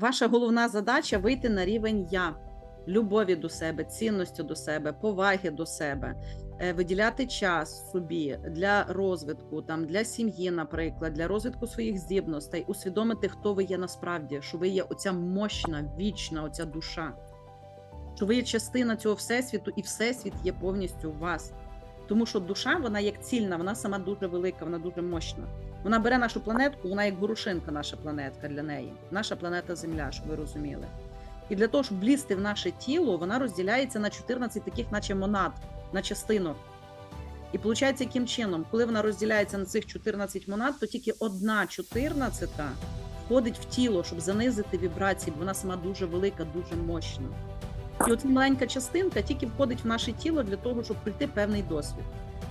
ваша головна задача вийти на рівень я, любові до себе, цінності до себе, поваги до себе, е, виділяти час собі для розвитку, там для сім'ї, наприклад, для розвитку своїх здібностей, усвідомити, хто ви є насправді, що ви є оця мощна, вічна, оця душа, що ви є частина цього всесвіту, і всесвіт є повністю у вас. Тому що душа, вона як цільна, вона сама дуже велика, вона дуже мощна. Вона бере нашу планетку, вона як горошинка, наша планетка для неї, наша планета Земля, щоб ви розуміли. І для того, щоб влізти в наше тіло, вона розділяється на 14 таких, наче монад, на частинок. І виходить, яким чином, коли вона розділяється на цих 14 монад, то тільки одна 14 входить в тіло, щоб занизити вібрації, бо вона сама дуже велика, дуже мощна. І оця маленька частинка тільки входить в наше тіло для того, щоб пройти певний досвід.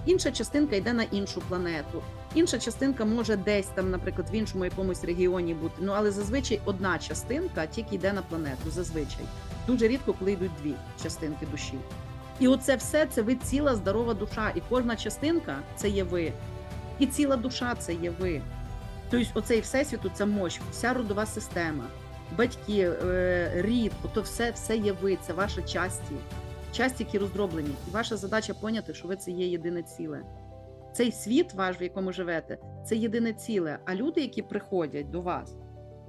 Інша частинка йде на іншу планету. Інша частинка може десь там, наприклад, в іншому якомусь регіоні бути. Ну але зазвичай одна частинка тільки йде на планету. Зазвичай дуже рідко, коли йдуть дві частинки душі. І оце все це ви ціла здорова душа. І кожна частинка це є ви. І ціла душа це є ви. Тобто, оцей всесвіту це мощ, вся родова система, батьки, е, рід, ото все, все є ви, це ваша часті, часті, які роздроблені. І ваша задача поняти, що ви це є єдине ціле. Цей світ ваш, в якому живете, це єдине ціле. А люди, які приходять до вас,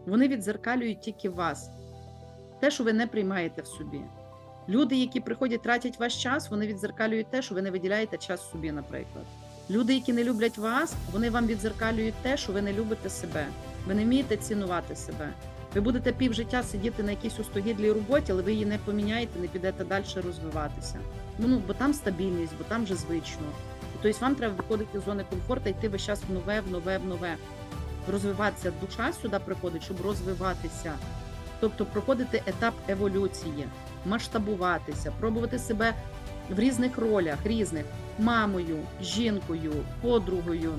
вони відзеркалюють тільки вас, те, що ви не приймаєте в собі. Люди, які приходять, тратять ваш час, вони відзеркалюють те, що ви не виділяєте час собі, наприклад. Люди, які не люблять вас, вони вам відзеркалюють те, що ви не любите себе. Ви не вмієте цінувати себе. Ви будете півжиття сидіти на якійсь устогідлій роботі, але ви її не поміняєте, не підете далі розвиватися. Ну, бо там стабільність, бо там вже звично. Тобто вам треба виходити з зони комфорту, йти весь час в нове, в нове, в нове. Розвиватися. Душа сюди приходить, щоб розвиватися. Тобто проходити етап еволюції, масштабуватися, пробувати себе в різних ролях, різних мамою, жінкою, подругою,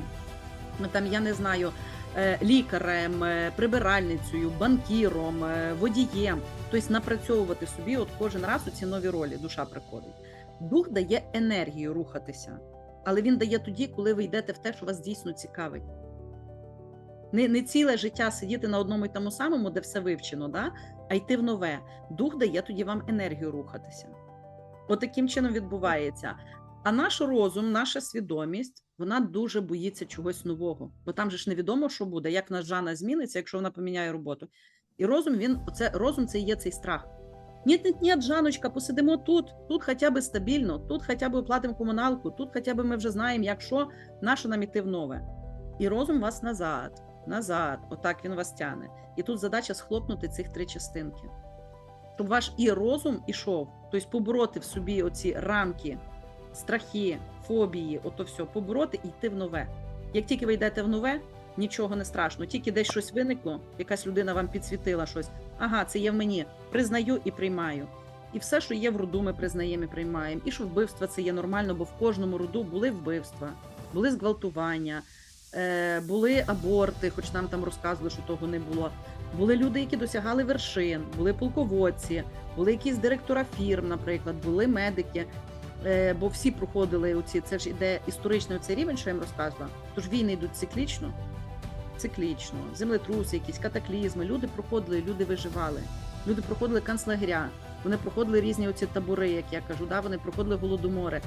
ну, там, я не знаю, лікарем, е, прибиральницею, банкіром, е, водієм. Тобто напрацьовувати собі от кожен раз у ці нові ролі душа приходить. Дух дає енергію рухатися, але він дає тоді, коли ви йдете в те, що вас дійсно цікавить. Не, не ціле життя сидіти на одному і тому самому, де все вивчено, да? а йти в нове. Дух дає тоді вам енергію рухатися. От таким чином відбувається. А наш розум, наша свідомість, вона дуже боїться чогось нового, бо там же ж невідомо, що буде, як наш Жана зміниться, якщо вона поміняє роботу. І розум, він оце розум це є цей страх. Ні, ні, ні, Жаночка, посидимо тут, тут хоча б стабільно, тут хоча б платимо комуналку, тут хоча б ми вже знаємо, як що, нащо нам іти в нове. І розум вас назад, назад, отак він вас тяне. І тут задача схлопнути цих три частинки. Щоб ваш і розум ішов, тобто побороти в собі оці рамки, страхи, фобії, ото все, побороти і йти в нове. Як тільки ви йдете в нове, нічого не страшно, тільки десь щось виникло, якась людина вам підсвітила щось. Ага, це є в мені. Признаю і приймаю. І все, що є в роду, ми признаємо і приймаємо. І що вбивства це є нормально, бо в кожному роду були вбивства, були зґвалтування, е, були аборти, хоч нам там розказували, що того не було. Були люди, які досягали вершин, були полководці, були якісь директора фірм, наприклад, були медики. Е, бо всі проходили оці, це ж іде історичний оцей рівень, що я їм розказувала. Тож війни йдуть циклічно, циклічно, землетруси, якісь катаклізми. Люди проходили, люди виживали. Люди проходили канцлагеря, вони проходили різні оці табори, як я кажу, да? вони проходили голодомори.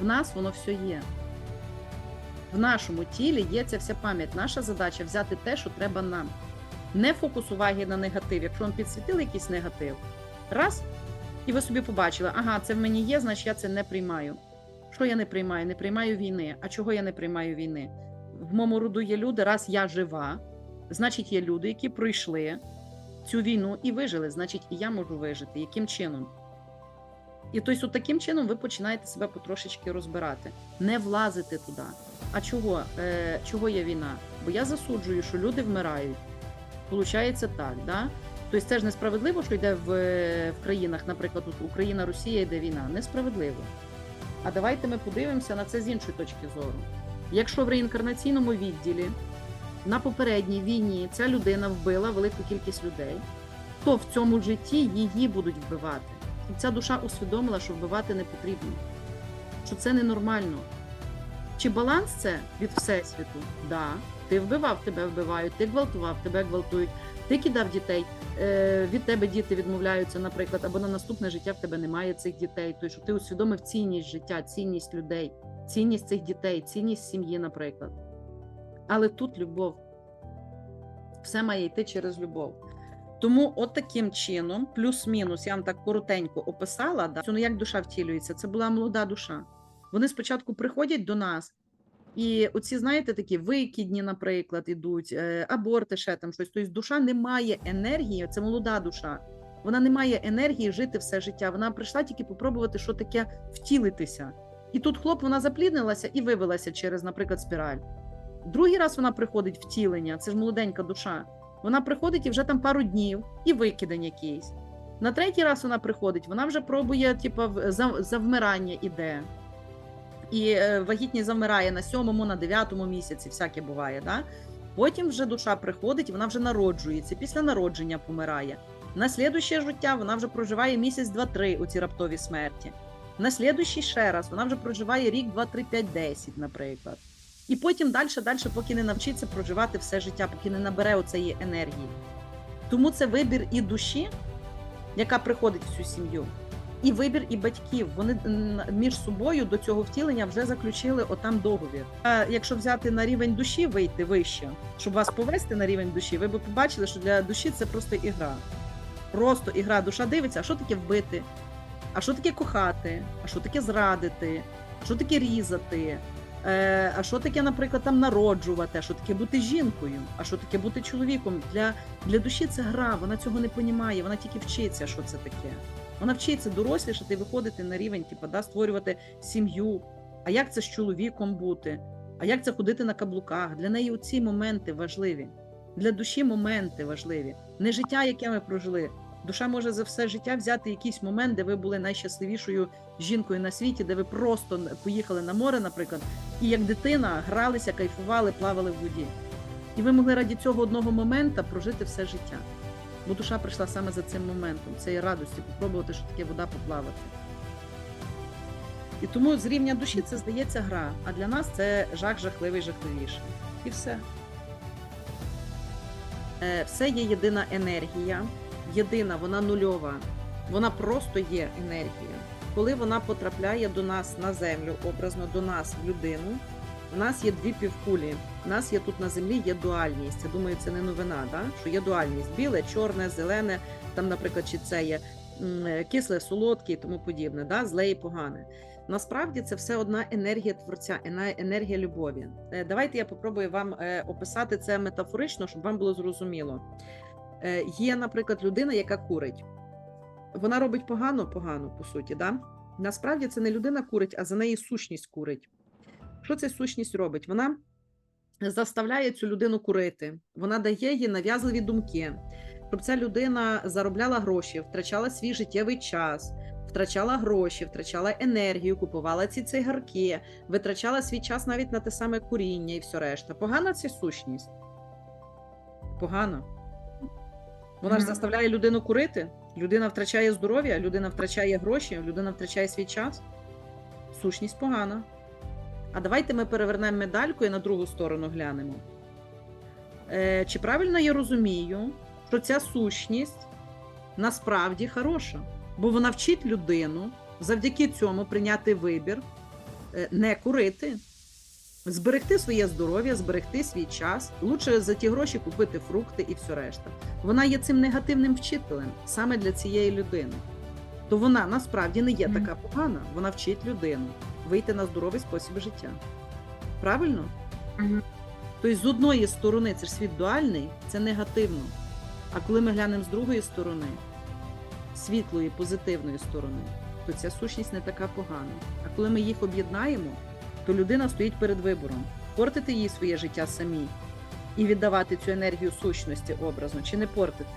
В нас воно все є. В нашому тілі є ця вся пам'ять. Наша задача взяти те, що треба нам. Не фокус уваги на негатив. Якщо вам підсвітили якийсь негатив, раз, і ви собі побачили, ага, це в мені є, значить я це не приймаю. Що я не приймаю? Не приймаю війни. А чого я не приймаю війни? В моєму роду є люди, раз я жива, значить, є люди, які пройшли цю війну і вижили, значить, і я можу вижити. Яким чином? І тобто, таким чином ви починаєте себе потрошечки розбирати, не влазити туди. А чого? Е, чого є війна? Бо я засуджую, що люди вмирають. Получається так, да? Тобто це ж несправедливо, що йде в, в країнах, наприклад, тут Україна, Росія йде війна. Несправедливо. А давайте ми подивимося на це з іншої точки зору. Якщо в реінкарнаційному відділі на попередній війні ця людина вбила велику кількість людей, то в цьому житті її будуть вбивати. І ця душа усвідомила, що вбивати не потрібно, що це ненормально. Чи баланс це від Всесвіту? Да. Ти вбивав, тебе вбивають, ти гвалтував, тебе гвалтують. Ти кидав дітей, е, від тебе діти відмовляються, наприклад, або на наступне життя в тебе немає цих дітей. Тобто, щоб ти усвідомив цінність життя, цінність людей, цінність цих дітей, цінність сім'ї, наприклад. Але тут любов. Все має йти через любов. Тому от таким чином, плюс-мінус, я вам так коротенько описала, да, ну як душа втілюється, це була молода душа. Вони спочатку приходять до нас, і оці, знаєте, такі викидні, наприклад, ідуть, е, аборти, ще там щось. Тобто душа не має енергії, це молода душа. Вона не має енергії жити все життя. Вона прийшла тільки попробувати, що таке втілитися. І тут хлоп вона запліднилася і вивелася через, наприклад, спіраль. Другий раз вона приходить втілення, це ж молоденька душа. Вона приходить і вже там пару днів, і викидень якийсь. На третій раз вона приходить, вона вже пробує, типу, завмирання іде. І е, вагітність завмирає на сьомому, на дев'ятому місяці, всяке буває. Да? Потім вже душа приходить, вона вже народжується, після народження помирає. На слідуще життя вона вже проживає місяць, два-три у цій раптовій смерті. На слідуючий ще раз вона вже проживає рік, два, три, п'ять, десять, наприклад. І потім далі, далі, поки не навчиться проживати все життя, поки не набере оцеї енергії. Тому це вибір і душі, яка приходить в цю сім'ю, і вибір і батьків. Вони між собою до цього втілення вже заключили отам договір. А якщо взяти на рівень душі, вийти вище, щоб вас повести на рівень душі, ви б побачили, що для душі це просто ігра. Просто ігра. Душа дивиться, а що таке вбити, а що таке кохати, а що таке зрадити, а що таке різати. Е, а що таке, наприклад, там народжувати, а що таке бути жінкою, а що таке бути чоловіком? Для, для душі це гра, вона цього не понімає, вона тільки вчиться, що це таке. Вона вчиться дорослішати і виходити на рівень, типу, да, створювати сім'ю. А як це з чоловіком бути? А як це ходити на каблуках? Для неї ці моменти важливі. Для душі моменти важливі. Не життя, яке ми прожили. Душа може за все життя взяти якийсь момент, де ви були найщасливішою жінкою на світі, де ви просто поїхали на море, наприклад, і як дитина гралися, кайфували, плавали в воді. І ви могли раді цього одного моменту прожити все життя. Бо душа прийшла саме за цим моментом, цієї радості, попробувати, що таке вода поплавати. І тому з рівня душі це здається гра, а для нас це жах жахливий, жахливіший. І все. Е, Все є єдина енергія, єдина, вона нульова. Вона просто є енергія. Коли вона потрапляє до нас на землю, образно до нас, в людину, у нас є дві півкулі. У нас є тут на землі є дуальність. Я думаю, це не новина, да? що є дуальність біле, чорне, зелене, там, наприклад, чи це є е, кисле, солодке і тому подібне, да? зле і погане. Насправді це все одна енергія творця, енергія любові. Е, Давайте я попробую вам е, описати це метафорично, щоб вам було зрозуміло. Є, наприклад, людина, яка курить. Вона робить погано, погано, по суті. Да? Насправді це не людина курить, а за неї сущність курить. Що ця сущність робить? Вона заставляє цю людину курити, вона дає їй нав'язливі думки, щоб ця людина заробляла гроші, втрачала свій життєвий час, втрачала гроші, втрачала енергію, купувала ці цигарки, витрачала свій час навіть на те саме куріння і все решта. Погана це сущність. Погано. Вона ж заставляє людину курити. Людина втрачає здоров'я, людина втрачає гроші, людина втрачає свій час. Сущність погана. А давайте ми перевернемо медальку і на другу сторону глянемо. Е, чи правильно я розумію, що ця сущність насправді хороша? Бо вона вчить людину завдяки цьому прийняти вибір, е, не курити, зберегти своє здоров'я, зберегти свій час, лучше за ті гроші купити фрукти і все решта. Вона є цим негативним вчителем саме для цієї людини. То вона насправді не є така погана. Вона вчить людину вийти на здоровий спосіб життя. Правильно? Мгм. Тобто, з одної сторони, це ж світ дуальний, це негативно. А коли ми глянемо з другої сторони, світлої, позитивної сторони, то ця сущність не така погана. А коли ми їх об'єднаємо, то людина стоїть перед вибором: портити їй своє життя самій і віддавати цю енергію сущності образно, чи не портити,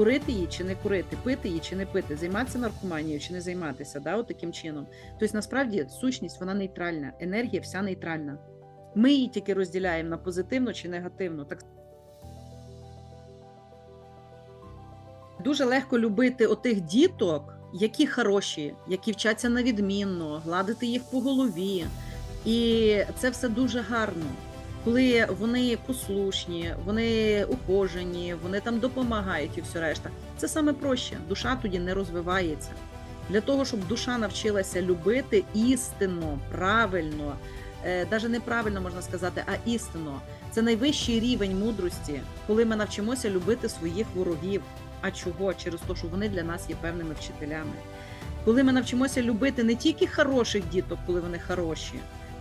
курити її чи не курити, пити її чи не пити, займатися наркоманією чи не займатися, да, от таким чином. Тобто, насправді, сущність вона нейтральна, енергія вся нейтральна. Ми її тільки розділяємо на позитивну чи негативну. Так дуже легко любити отих діток, які хороші, які вчаться на відмінно, гладити їх по голові. І це все дуже гарно. Коли вони послушні, вони ухожені, вони там допомагають і все решта. Це саме проще. Душа тоді не розвивається. Для того, щоб душа навчилася любити істинно, правильно, навіть неправильно можна сказати, а істинно. Це найвищий рівень мудрості, коли ми навчимося любити своїх ворогів. А чого? Через те, що вони для нас є певними вчителями. Коли ми навчимося любити не тільки хороших діток, коли вони хороші,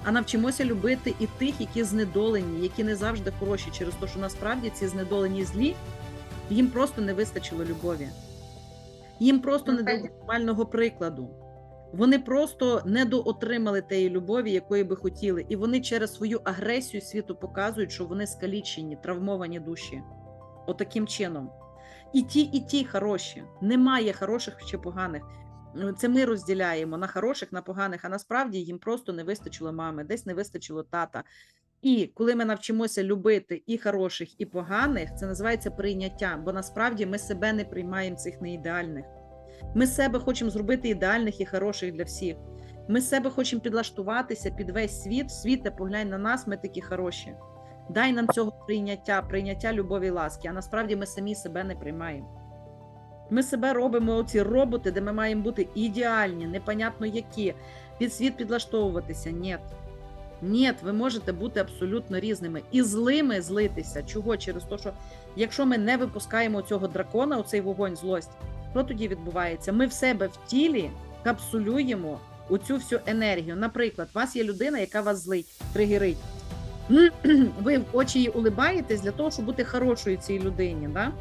а навчимося любити і тих, які знедолені, які не завжди хороші, через те, що насправді ці знедолені злі, їм просто не вистачило любові. Їм просто не дали нормального прикладу. Вони просто недоотримали тієї любові, якої би хотіли, і вони через свою агресію світу показують, що вони скалічені, травмовані душі. Отаким чином. І ті, і ті хороші. Немає хороших чи поганих. Це ми розділяємо на хороших, на поганих, а насправді їм просто не вистачило мами, десь не вистачило тата. І коли ми навчимося любити і хороших, і поганих, це називається прийняття, бо насправді ми себе не приймаємо цих неідеальних. Ми себе хочемо зробити ідеальних і хороших для всіх. Ми себе хочемо підлаштуватися під весь світ. Світе, поглянь на нас, ми такі хороші. Дай нам цього прийняття, прийняття любові і ласки. А насправді ми самі себе не приймаємо. Ми себе робимо оці роботи, де ми маємо бути ідеальні, непонятно які, під світ підлаштовуватися. Ні. Ні, ви можете бути абсолютно різними і злими злитися. Чого? Через те, що якщо ми не випускаємо цього дракона, оцей вогонь, злость, що тоді відбувається? Ми в себе в тілі капсулюємо оцю всю енергію. Наприклад, у вас є людина, яка вас злить, тригерить. Ви в очі її улибаєтесь для того, щоб бути хорошою цій людині. Да?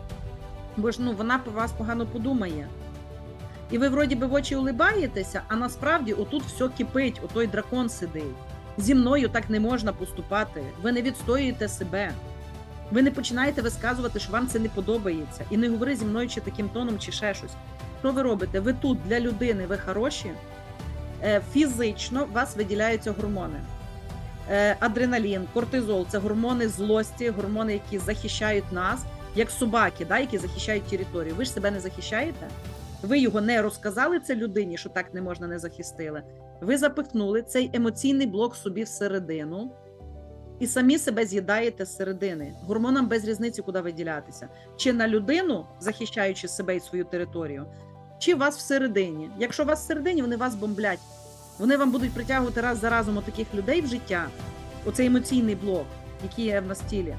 Бо ж ну, вона по вас погано подумає. І ви, вроді би, в очі улибаєтеся, а насправді отут все кипить, отой дракон сидить. Зі мною так не можна поступати. Ви не відстоюєте себе. Ви не починаєте висказувати, що вам це не подобається. І не говори зі мною чи таким тоном, чи ще щось. Що ви робите? Ви тут для людини, ви хороші, Е, фізично вас виділяються гормони. Е, Адреналін, кортизол це гормони злості, гормони, які захищають нас, як собаки, да, які захищають територію. Ви ж себе не захищаєте? Ви його не розказали це людині, що так не можна не захистили. Ви запихнули цей емоційний блок собі всередину і самі себе з'їдаєте з середини. Гормонам без різниці, куди виділятися. Чи на людину, захищаючи себе і свою територію, чи вас всередині. Якщо вас всередині, вони вас бомблять. Вони вам будуть притягувати раз за разом таких людей в життя, оцей емоційний блок, який є в нас тілі,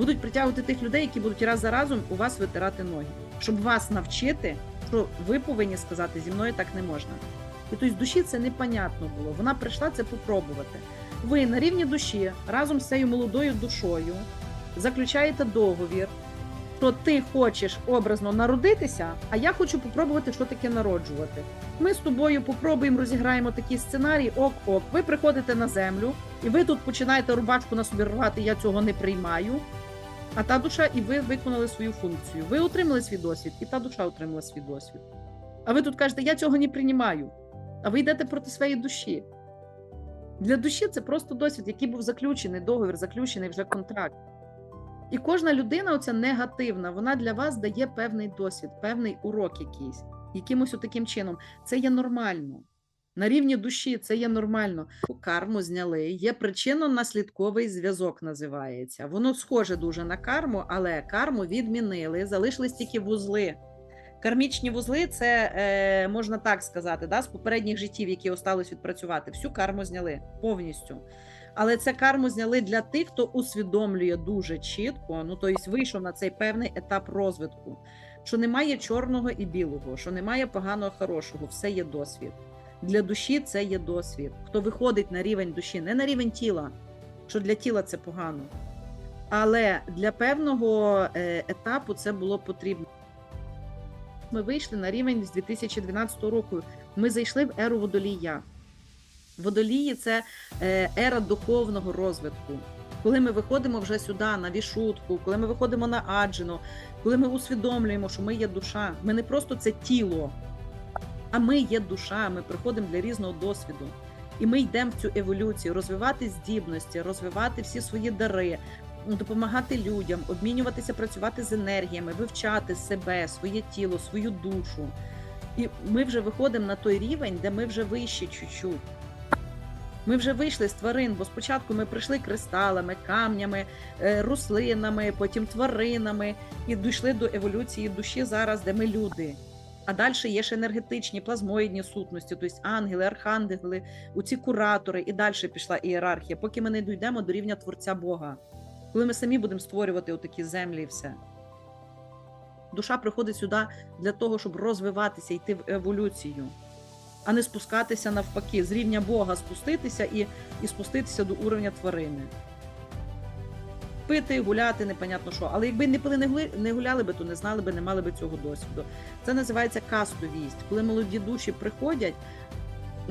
будуть притягувати тих людей, які будуть раз за разом у вас витирати ноги, щоб вас навчити, що ви повинні сказати, зі мною так не можна. І тобто душі це непонятно було. Вона прийшла це попробувати. Ви на рівні душі разом з цією молодою душою заключаєте договір що ти хочеш образно народитися, а я хочу попробувати, що таке народжувати. Ми з тобою попробуємо розіграємо такий сценарій. Ок-ок, ви приходите на землю, і ви тут починаєте рубашку на собі рвати, я цього не приймаю. А та душа, і ви виконали свою функцію. Ви отримали свій досвід, і та душа отримала свій досвід. А ви тут кажете, я цього не приймаю. А ви йдете проти своєї душі. Для душі це просто досвід, який був заключений, договір, заключений вже контракт. І кожна людина, оця негативна, вона для вас дає певний досвід, певний урок якийсь, якимось таким чином. Це є нормально. На рівні душі це є нормально. Карму зняли. Є причинно-наслідковий зв'язок, називається. Воно схоже дуже на карму, але карму відмінили, залишились тільки вузли. Кармічні вузли це е, можна так сказати, да, з попередніх життів, які осталось відпрацювати. Всю карму зняли повністю. Але це карму зняли для тих, хто усвідомлює дуже чітко, ну тобто вийшов на цей певний етап розвитку, що немає чорного і білого, що немає поганого, хорошого, все є досвід. Для душі це є досвід. Хто виходить на рівень душі, не на рівень тіла, що для тіла це погано. Але для певного е, етапу це було потрібно. Ми вийшли на рівень з 2012 року. Ми зайшли в еру водолія. Водолії це е, ера духовного розвитку. Коли ми виходимо вже сюди на вішутку, коли ми виходимо на аджину, коли ми усвідомлюємо, що ми є душа, ми не просто це тіло, а ми є душа. Ми приходимо для різного досвіду. І ми йдемо в цю еволюцію, розвивати здібності, розвивати всі свої дари, допомагати людям, обмінюватися, працювати з енергіями, вивчати себе, своє тіло, свою душу. І ми вже виходимо на той рівень, де ми вже вище чуть-чуть. Ми вже вийшли з тварин, бо спочатку ми прийшли кристалами, камнями, е, рослинами, потім тваринами і дійшли до еволюції душі зараз, де ми люди. А далі є ще енергетичні, плазмоїдні сутності, тобто ангели, архангели, у ці куратори, і далі пішла ієрархія, поки ми не дійдемо до рівня Творця Бога, коли ми самі будемо створювати отакі землі і все. Душа приходить сюди для того, щоб розвиватися, йти в еволюцію, а не спускатися навпаки, з рівня Бога спуститися і, і спуститися до уровня тварини. Пити, гуляти, непонятно що. Але якби не пили, не гули- не гуляли би, то не знали би, не мали би цього досвіду. Це називається кастовість. Коли молоді душі приходять,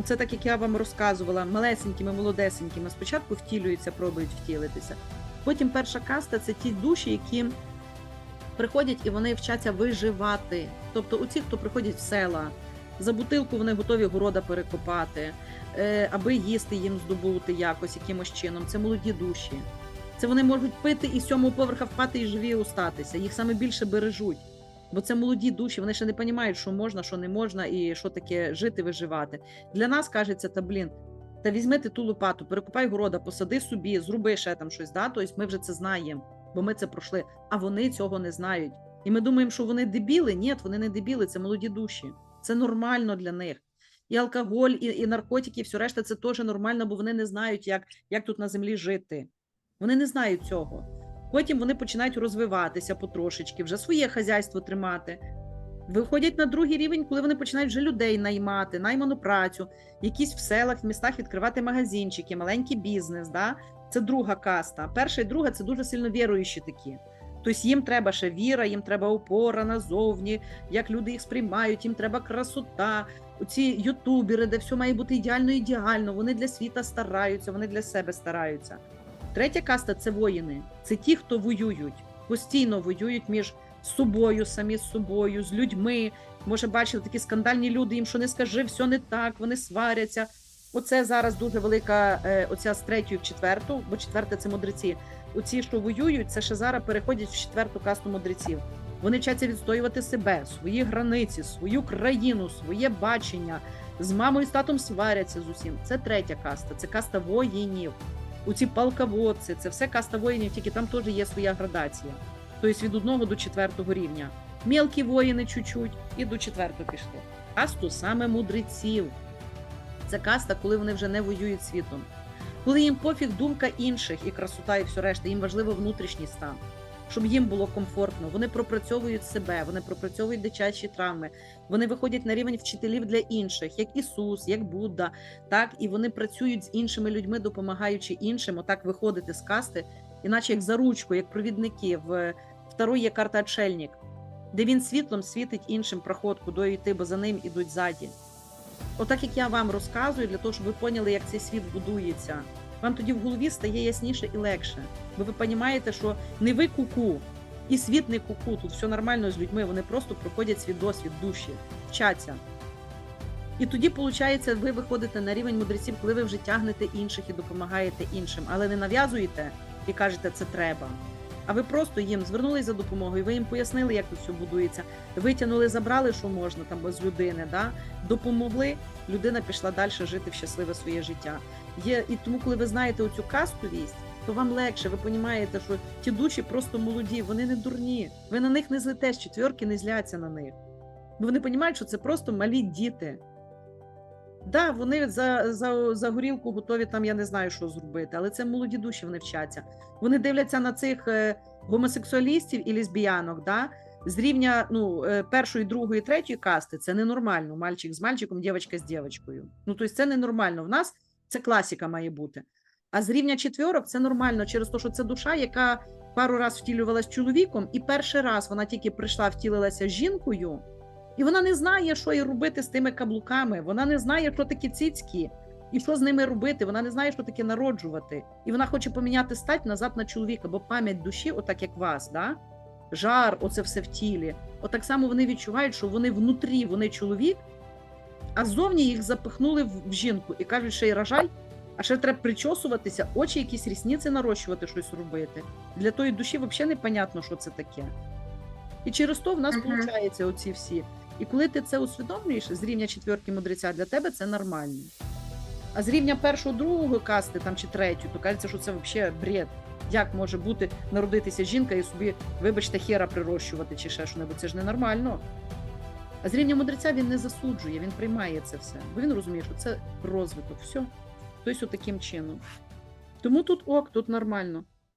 це так як я вам розказувала, малесенькими, молодесенькими, спочатку втілюються, пробують втілитися. Потім перша каста це ті душі, які приходять і вони вчаться виживати. Тобто, у ці, хто приходять в села, за бутилку вони готові города перекопати, е, аби їсти їм здобути якось якимось чином. Це молоді душі. Це вони можуть пити і з сьомого поверха впати і живі остатися. Їх саме більше бережуть. Бо це молоді душі, вони ще не розуміють, що можна, що не можна, і що таке жити, виживати. Для нас кажеться, та блін, та візьми ти ту лопату, перекопай города, посади собі, зроби ще там щось. Да? Тобто ми вже це знаємо, бо ми це пройшли. А вони цього не знають. І ми думаємо, що вони дебіли. Ні, вони не дебіли, це молоді душі. Це нормально для них. І алкоголь, і, і наркотики, і все решта це теж нормально, бо вони не знають, як, як тут на землі жити. Вони не знають цього. Потім вони починають розвиватися потрошечки, вже своє хазяйство тримати. Виходять на другий рівень, коли вони починають вже людей наймати, найману працю, якісь в селах, в містах відкривати магазинчики, маленький бізнес. Да? Це друга каста. Перша і друга це дуже сильно віруючі такі. Тобто їм треба ще віра, їм треба опора назовні, як люди їх сприймають, їм треба красота. Оці ютубери, де все має бути ідеально ідеально. Вони для світа стараються, вони для себе стараються. Третя каста це воїни. Це ті, хто воюють, постійно воюють між собою, самі з собою, з людьми. Може, бачили такі скандальні люди, їм що не скажи, все не так, вони сваряться. Оце зараз дуже велика е, оця з третьої в четверту, бо четверта це мудреці. Оці, що воюють, це ще зараз переходять в четверту касту мудреців. Вони вчаться відстоювати себе, свої границі, свою країну, своє бачення. З мамою з татом сваряться з усім. Це третя каста, це каста воїнів. У ці полководці, це все каста воїнів, тільки там теж є своя градація. Тобто від одного до четвертого рівня. Мілкі воїни чуть-чуть і до четвертого пішли. Касту саме мудреців. Це каста, коли вони вже не воюють світом. Коли їм пофіг думка інших і красота, і все решта, їм важливо внутрішній стан, щоб їм було комфортно. Вони пропрацьовують себе, вони пропрацьовують дитячі травми, вони виходять на рівень вчителів для інших, як Ісус, як Будда, так і вони працюють з іншими людьми, допомагаючи іншим, отак виходити з касти, іначе як за ручку, як провідники. В второй є карта «Отшельник», де він світлом світить іншим проходку до йти, бо за ним ідуть ззаді. Отак як я вам розказую, для того, щоб ви поняли, як цей світ будується. Вам тоді в голові стає ясніше і легше. Бо ви розумієте, що не ви куку, і світ не куку. Тут все нормально з людьми. Вони просто проходять свій досвід душі, вчаться. І тоді, виходить, ви виходите на рівень мудреців, коли ви вже тягнете інших і допомагаєте іншим, але не нав'язуєте і кажете, це треба. А ви просто їм звернулись за допомогою, ви їм пояснили, як тут все будується. Витягнули, забрали, що можна там без людини, да? допомогли. Людина пішла далі жити в щасливе своє життя. Є і тому, коли ви знаєте оцю кастовість, то вам легше. Ви розумієте, що ті душі просто молоді, вони не дурні. Ви на них не злите, з четверки не зляться на них. Бо вони розуміють, що це просто малі діти. Да, вони за, за, за горілку готові там, я не знаю, що зробити, але це молоді душі, вони вчаться. Вони дивляться на цих е, гомосексуалістів і лесбіянок, да, з рівня ну, е, першої, другої, третьої касти. Це ненормально. Мальчик з мальчиком, дівчинка з дівчинкою. Ну, тобто це ненормально. В нас це класика має бути. А з рівня четвірок це нормально через те, що це душа, яка пару раз втілювалася чоловіком, і перший раз вона тільки прийшла, втілилася жінкою. І вона не знає, що їй робити з тими каблуками. Вона не знає, що таке цицькі і що з ними робити. Вона не знає, що таке народжувати. І вона хоче поміняти стать назад на чоловіка, бо пам'ять душі, отак як вас, да? жар, оце все в тілі. Отак само вони відчувають, що вони внутрі, вони чоловік, а ззовні їх запихнули в жінку і кажуть, що й рожай, а ще треба причосуватися, очі якісь рісниці нарощувати, щось робити. Для тої душі взагалі непонятно, що це таке. І через то в нас виходить оці всі. І коли ти це усвідомлюєш з рівня четвірки мудреця, для тебе це нормально. А з рівня першого, другого касти там чи третю, то кажеться, що це взагалі бред. Як може бути народитися жінка і собі, вибачте, хера прирощувати чи ще що-небудь? Це ж ненормально. А з рівня мудреця він не засуджує, він приймає це все, бо він розуміє, що це розвиток. Все. Тобто, таким чином. Тому тут ок, тут нормально.